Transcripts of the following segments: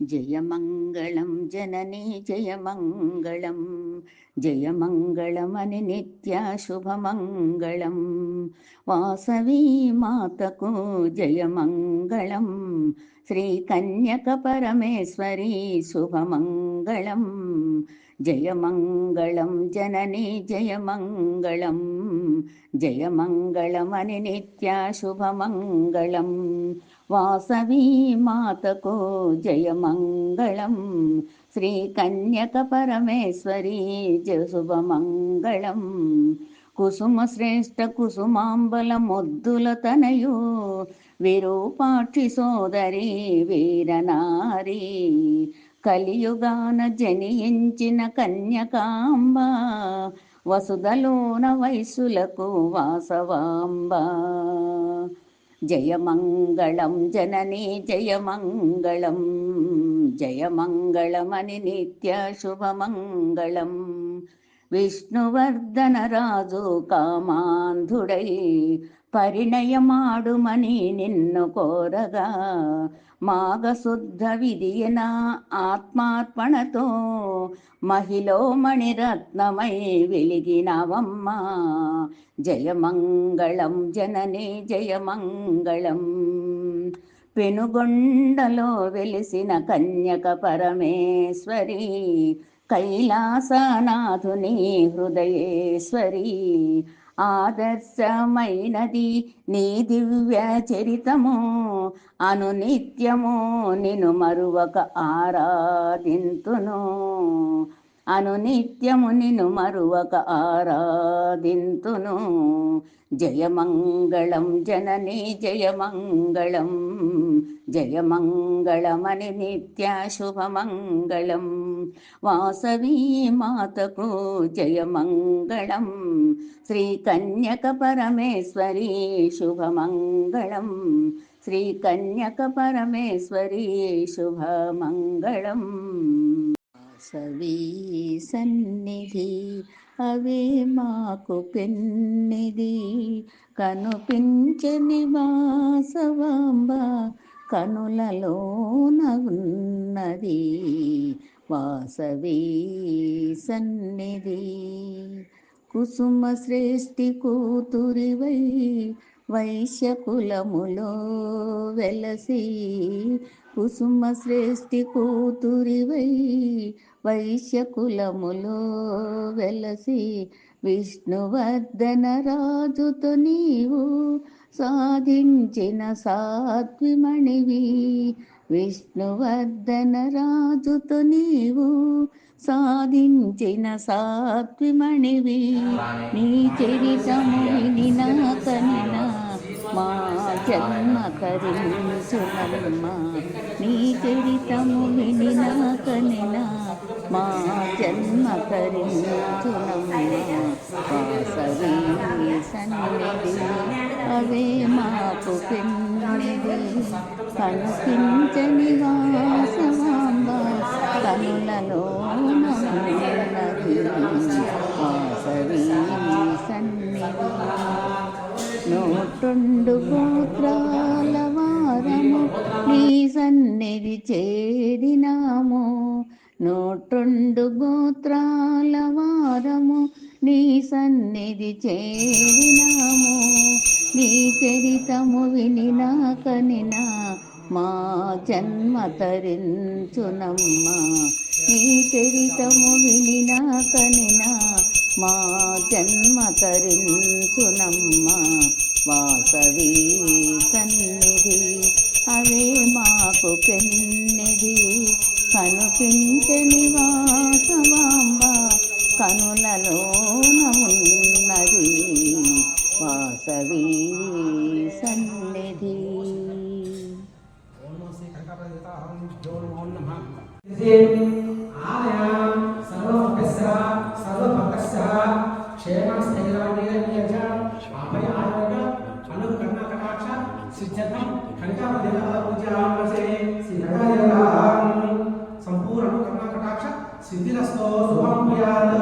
जयमङ्गलं जननी जयमङ्गलं जयमङ्गलमनिनित्याशुभमङ्गलं वासवी मातको जयमङ्गलं श्रीकन्यकपरमेश्वरी शुभमङ्गलम् जयमङ्गलं जननी जयमङ्गलं जयमङ्गलमनिनित्याशुभमङ्गलम् జయమంగళం వాసవీ మాతకు జయమంగళం. శ్రీ కన్యక పరమేశ్వరీ జయ శుభమంగళం కుసుమ శ్రేష్ట కుసుమాంబల మొద్దుల తనయు. విరూపాక్షి సోదరి వీరనారి. కలియుగాన జనించిన కన్యకాంబ. వసుదలోన వయసులకు వాసవాంబ. జయమంగళం జననీ జయమంగళం జయమంగళమని నిత్య శుభమంగళం. విష్ణువర్ధన రాజు కామాంధుడై పరిణయమాడుమని నిన్ను కోరగా మాఘశుద్ధ విధియన ఆత్మార్పణతో మహిళో మణిరత్నమై వెలిగినవమ్మా. జయమంగళం జనని జయమంగళం. పెనుగొండలో వెలిసిన కన్యక పరమేశ్వరి కైలాసనాథుని హృదయేశ్వరి ఆదర్శమైనది నీ దివ్య చరితము. అనునిత్యము నిను మరువక ఆరాధింతును. అను నిత్యము నిను మరువక ఆరాధింతును. జయమంగళం జననీ జయమంగళం జయమంగళమని నిత్యాశుభమంగళం వాసవీ మాతకు జయమంగళం శ్రీకన్యక పరమేశ్వరీ శుభమంగళం. శ్రీకన్యక పరమేశ్వరీ శుభమంగళం. సవి సన్నిధి అవే మాకు పెన్నిది కనుపించని వాసవాంబ కనులలోన ఉన్నది వాసవి సన్నిధి కుసుమ శ్రేష్ఠి కూతురివై వైశ్య కులములో వెలసి కుసుమ శ్రేష్ఠి కూతురివై వైశ్య కులములో వెలసి విష్ణువర్ధన రాజుతో నీవు సాధించిన సాత్విమణివి విష్ణువర్ధన రాజుతో నీవు సాధించిన సాత్విమణివి. నీ చరితము వినిన మా జన్మ కరించునమ్మ నీ చరితము వినిన మా జన్మ కరించునమ్మ వాసవి సన్నిధి అవే మాకు పెన్నిధి కనిపించని వాసవాంబ కనులలో వాసవి సన్నిధి నూటొండు గోత్రాల వారము నీ సన్నిధి చేరినాము నూటొండు గోత్రాల వారము నీ సన్నిధి చేరినాము. నీ చరితము వినినా కనినా మా జన్మ తరించునమ్మా నీ చరితము వినినా కనినా మా జన్మ తరించునమ్మా వాసవి సన్నిధి అవే మాకు పెన్నిది. కనుపించని వాసవాంబ కనులలోనమున్నది వాసవి సన్నిధి. ఆలయాం సర్వభక్తస్య సర్వభక్తస్య క్షేమ స్థైర్యనియజ అభయ ఆరోగ్య అనుకరణ కటాక్ష సిద్ధం కనికాపదేవ పూజామసే శ్రీనగరం సంపూర్ణ కర్ణ కటాక్ష సిద్ధిరస్తో శుభం భూయాత్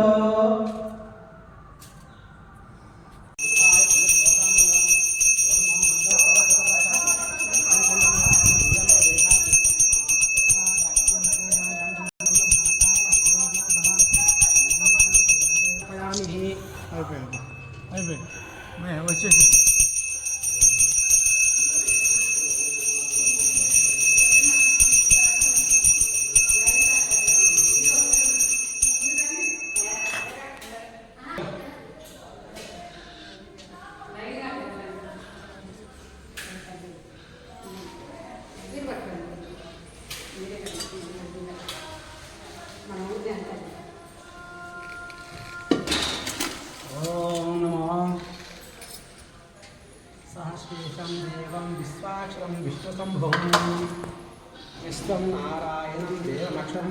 సహస్రేషం దేవం విశ్వాక్షరం విష్ణుశంభుం విశ్వం నారాయణం దేవలక్షణం